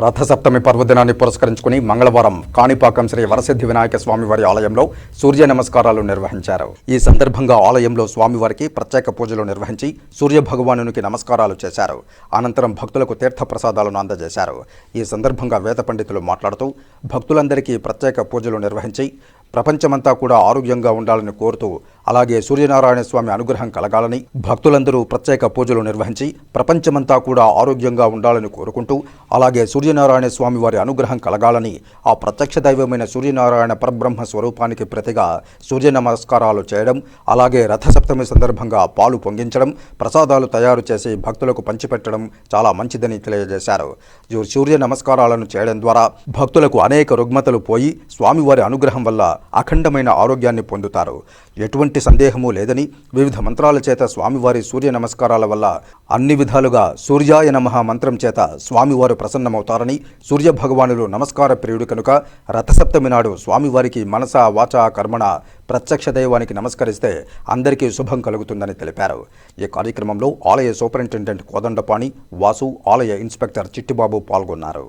రథసప్తమి పర్వదినాన్ని పురస్కరించుకుని మంగళవారం కాణిపాకం శ్రీ వరసిద్ధి వినాయక స్వామివారి ఆలయంలో సూర్య నమస్కారాలు నిర్వహించారు. ఈ సందర్భంగా ఆలయంలో స్వామివారికి ప్రత్యేక పూజలు నిర్వహించి సూర్య భగవానునికి నమస్కారాలు చేశారు. అనంతరం భక్తులకు తీర్థ ప్రసాదాలను అందజేశారు. ఈ సందర్భంగా వేద పండితులు మాట్లాడుతూ భక్తులందరికీ ప్రత్యేక పూజలు నిర్వహించి ప్రపంచమంతా కూడా ఆరోగ్యంగా ఉండాలని కోరుతూ అలాగే సూర్యనారాయణ స్వామి అనుగ్రహం కలగాలని భక్తులందరూ ప్రత్యేక పూజలు నిర్వహించి ప్రపంచమంతా కూడా ఆరోగ్యంగా ఉండాలని కోరుకుంటూ అలాగే సూర్యనారాయణ స్వామి వారి అనుగ్రహం కలగాలని ఆ ప్రత్యక్ష దైవమైన సూర్యనారాయణ పరబ్రహ్మ స్వరూపానికి ప్రతిగా సూర్య నమస్కారాలు చేయడం అలాగే రథసప్తమి సందర్భంగా పాలు పొంగించడం ప్రసాదాలు తయారు చేసి భక్తులకు పంచిపెట్టడం చాలా మంచిదని తెలియజేశారు. ఈ సూర్య నమస్కారాలను చేయడం ద్వారా భక్తులకు అనేక రుగ్మతలు పోయి స్వామివారి అనుగ్రహం వల్ల అఖండమైన ఆరోగ్యాన్ని పొందుతారు. ఎటువంటి ఎటువంటి సందేహము లేదని వివిధ మంత్రాల చేత స్వామివారి సూర్య నమస్కారాల వల్ల అన్ని విధాలుగా సూర్యాయ నమః మంత్రం చేత స్వామివారు ప్రసన్నమవుతారని సూర్య భగవానులు నమస్కార ప్రియుడు కనుక రథసప్తమి నాడు స్వామివారికి మనస వాచ కర్మణ ప్రత్యక్ష దైవానికి నమస్కరిస్తే అందరికీ శుభం కలుగుతుందని తెలిపారు. ఈ కార్యక్రమంలో ఆలయ సూపరింటెండెంట్ కోదండపాణి వాసు ఆలయ ఇన్స్పెక్టర్ చిట్టిబాబు పాల్గొన్నారు.